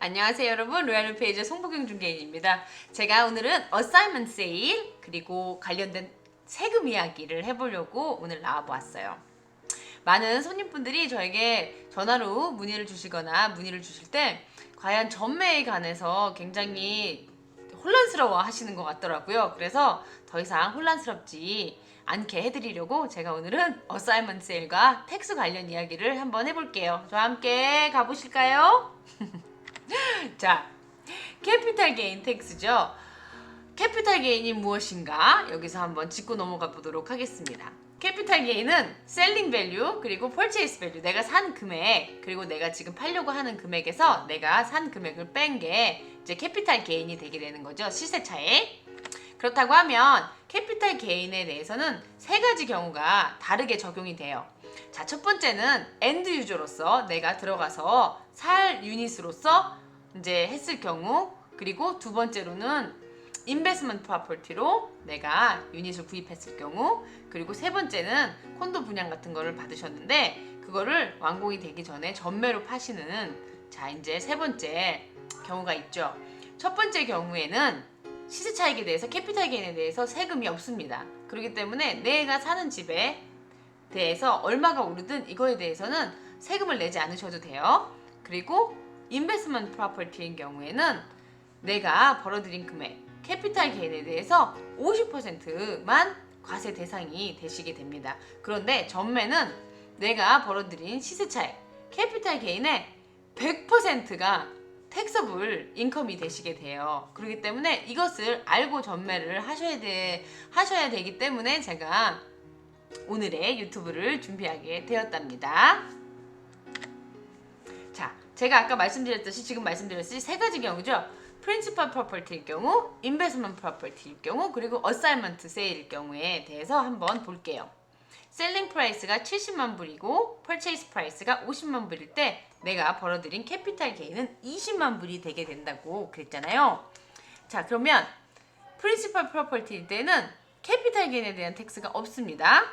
안녕하세요 여러분 로얄 페이지 송보경 중개인입니다. 제가 오늘은 어사이먼트 세일 그리고 관련된 세금 이야기를 해보려고 오늘 나와보았어요. 많은 손님분들이 저에게 전화로 문의를 주시거나 문의를 주실 때 과연 전매에 관해서 굉장히 혼란스러워 하시는 것 같더라고요. 그래서 더 이상 혼란스럽지 않게 해드리려고 제가 오늘은 어사이먼트 세일과 텍스 관련 이야기를 한번 해볼게요. 저와 함께 가보실까요? 자, 캐피탈 게인 텍스죠. 캐피탈 게인이 무엇인가? 여기서 한번 짚고 넘어가 보도록 하겠습니다. 캐피탈 게인은 셀링 밸류 그리고 펄체이스 밸류 내가 산 금액 그리고 내가 지금 팔려고 하는 금액에서 내가 산 금액을 뺀 게 이제 캐피탈 게인이 되게 되는 거죠. 시세 차익. 그렇다고 하면 캐피탈 게인에 대해서는 세 가지 경우가 다르게 적용이 돼요. 자, 첫 번째는 엔드 유저로서 내가 들어가서 살 유닛으로서 이제 했을 경우 그리고 두 번째로는 인베스먼트 프로퍼티로 내가 유닛을 구입했을 경우 그리고 세 번째는 콘도 분양 같은 거를 받으셨는데 그거를 완공이 되기 전에 전매로 파시는 자 이제 세 번째 경우가 있죠. 첫 번째 경우에는 시세 차익에 대해서 캐피탈 게인에 대해서 세금이 없습니다. 그렇기 때문에 내가 사는 집에 대해서 얼마가 오르든 이거에 대해서는 세금을 내지 않으셔도 돼요. 그리고 인베스먼트 프로퍼티인 경우에는 내가 벌어들인 금액 캐피탈 게인에 대해서 50%만 과세 대상이 되시게 됩니다. 그런데 전매는 내가 벌어들인 시세 차익 캐피탈 게인의 100%가 텍서블 인컴이 되시게 돼요. 그렇기 때문에 이것을 알고 전매를 하셔야 돼 하셔야 되기 때문에 제가 오늘의 유튜브를 준비하게 되었답니다. 자, 제가 아까 말씀드렸듯이 지금 말씀드렸듯이 세 가지 경우죠. 프린시펄 프로퍼티일 경우, 인베스먼트 프로퍼티일 경우, 그리고 어사이먼트 세일일 경우에 대해서 한번 볼게요. 셀링 프라이스가 70만 불이고 퍼체이스 프라이스가 50만 불일 때 내가 벌어들인 캐피탈 게인은 20만 불이 되게 된다고 그랬잖아요. 자, 그러면 프린시펄 프로퍼티일 때는 캐피탈 게인에 대한 텍스가 없습니다.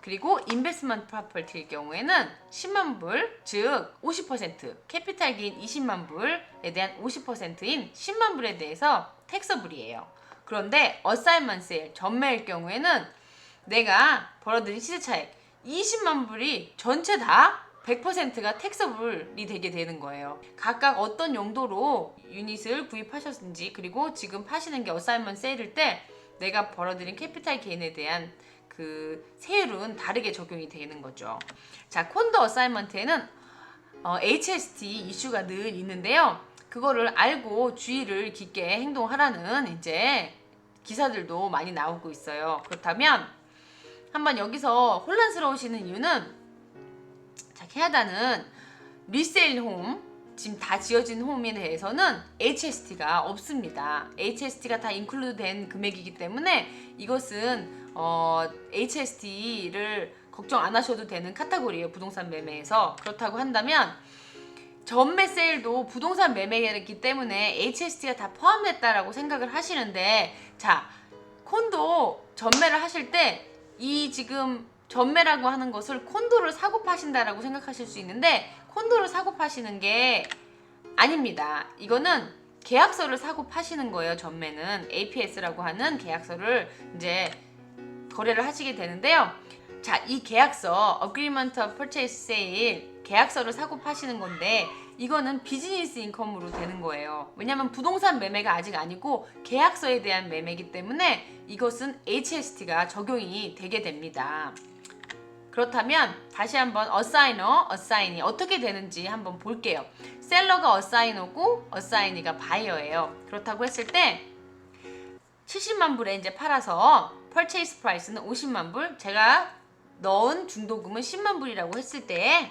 그리고 인베스먼트 프로퍼티일 경우에는 10만 불, 즉 50% 캐피탈 게인 20만 불에 대한 50%인 10만 불에 대해서 텍서블이에요. 그런데 어사이먼트 세일 전매일 경우에는 내가 벌어들인 시세 차익 20만 불이 전체 다 100%가 텍서블이 되게 되는 거예요. 각각 어떤 용도로 유닛을 구입하셨는지 그리고 지금 파시는 게 어사이먼트 세일일 때 내가 벌어들인 캐피탈 게인에 대한 그 세율은 다르게 적용이 되는 거죠. 자, 콘도 어사이먼트에는 어, HST 이슈가 늘 있는데요. 그거를 알고 주의를 깊게 행동하라는 이제 기사들도 많이 나오고 있어요. 그렇다면 한번 여기서 혼란스러우시는 이유는 자, 캐나다는 리세일 홈 지금 다 지어진 홈에 대해서는 HST가 없습니다. HST가 다 인클루드 된 금액이기 때문에 이것은 어, HST를 걱정 안 하셔도 되는 카테고리예요. 부동산 매매에서. 그렇다고 한다면 전매 세일도 부동산 매매이기 때문에 HST가 다 포함됐다라고 생각을 하시는데 자, 콘도 전매를 하실 때 이 지금 전매라고 하는 것을 콘도를 사고 파신다라고 생각하실 수 있는데 콘도를 사고 파시는 게 아닙니다. 이거는 계약서를 사고 파시는 거예요. 전매는 APS라고 하는 계약서를 이제 거래를 하시게 되는데요. 자, 이 계약서 Agreement of Purchase Sale 계약서를 사고 파시는 건데 이거는 비즈니스 인컴으로 되는 거예요. 왜냐면 부동산 매매가 아직 아니고 계약서에 대한 매매이기 때문에 이것은 HST가 적용이 되게 됩니다. 그렇다면 다시 한번 어사이너, 어사이니 어떻게 되는지 한번 볼게요. 셀러가 어사이너고 어사이니가 바이어예요. 그렇다고 했을 때 70만 불에 이제 팔아서 purchase price는 50만 불, 제가 넣은 중도금은 10만 불이라고 했을 때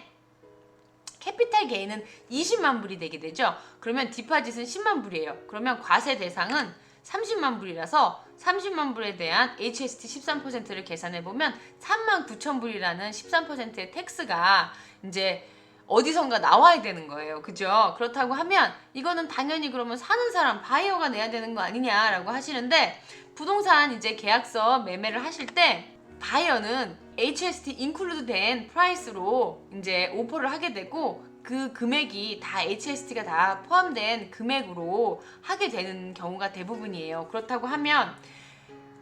캐피탈 게인은 20만 불이 되게 되죠. 그러면 디파짓은 10만 불이에요. 그러면 과세 대상은 30만 불이라서 30만 불에 대한 HST 13%를 계산해 보면 3만 9천 불이라는 13%의 텍스가 이제 어디선가 나와야 되는 거예요. 그죠? 그렇다고 하면 이거는 당연히 그러면 사는 사람 바이어가 내야 되는 거 아니냐라고 하시는데 부동산 이제 계약서 매매를 하실 때 바이어는 HST 인클루드 된 프라이스로 이제 오퍼를 하게 되고 그 금액이 다 HST가 다 포함된 금액으로 하게 되는 경우가 대부분이에요. 그렇다고 하면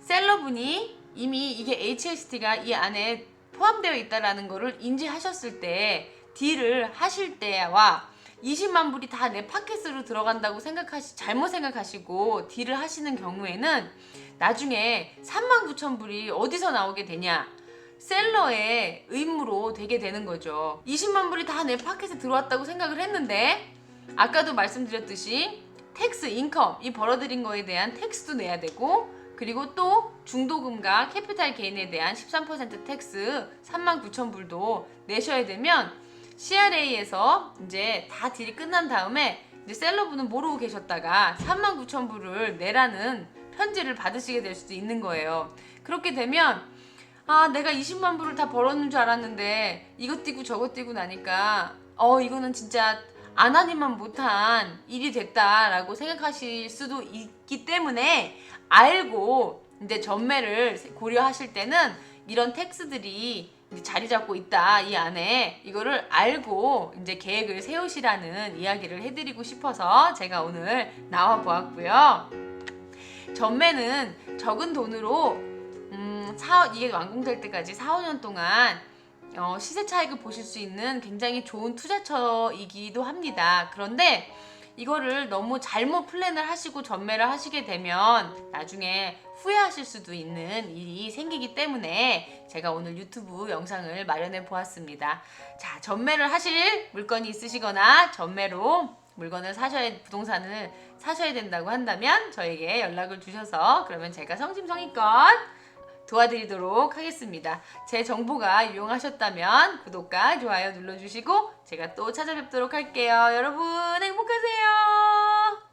셀러분이 이미 이게 HST가 이 안에 포함되어 있다라는 거를 인지하셨을 때 딜을 하실 때와 20만 불이 다 내 파켓으로 들어간다고 생각하시 잘못 생각하시고 딜을 하시는 경우에는 나중에 3만 9천 불이 어디서 나오게 되냐? 셀러의 의무로 되게 되는 거죠. 20만 불이 다 내 파켓에 들어왔다고 생각을 했는데 아까도 말씀드렸듯이 텍스 인컴 이 벌어들인 거에 대한 텍스도 내야 되고 그리고 또 중도금과 캐피탈 게인에 대한 13% 텍스 3만 9천 불도 내셔야 되면 CRA에서 이제 다 딜이 끝난 다음에 이제 셀러분은 모르고 계셨다가 3만 9천 불을 내라는 편지를 받으시게 될 수도 있는 거예요. 그렇게 되면 아 내가 20만 불을 다 벌었는 줄 알았는데 이것 뛰고 저것 뛰고 나니까 어 이거는 진짜 안 하니만 못한 일이 됐다라고 생각하실 수도 있기 때문에 알고 이제 전매를 고려하실 때는 이런 텍스들이 자리 잡고 있다 이 안에 이거를 알고 이제 계획을 세우시라는 이야기를 해드리고 싶어서 제가 오늘 나와 보았고요. 전매는 적은 돈으로 음, 사, 이게 완공될 때까지 4, 5년 동안 어, 시세 차익을 보실 수 있는 굉장히 좋은 투자처이기도 합니다. 그런데 이거를 너무 잘못 플랜을 하시고 전매를 하시게 되면 나중에 후회하실 수도 있는 일이 생기기 때문에 제가 오늘 유튜브 영상을 마련해 보았습니다. 자, 전매를 하실 물건이 있으시거나 전매로 물건을 사셔야 부동산을 사셔야 된다고 한다면 저에게 연락을 주셔서 그러면 제가 성심성의껏 도와드리도록 하겠습니다. 제 정보가 유용하셨다면 구독과 좋아요 눌러주시고 제가 또 찾아뵙도록 할게요. 여러분 행복하세요.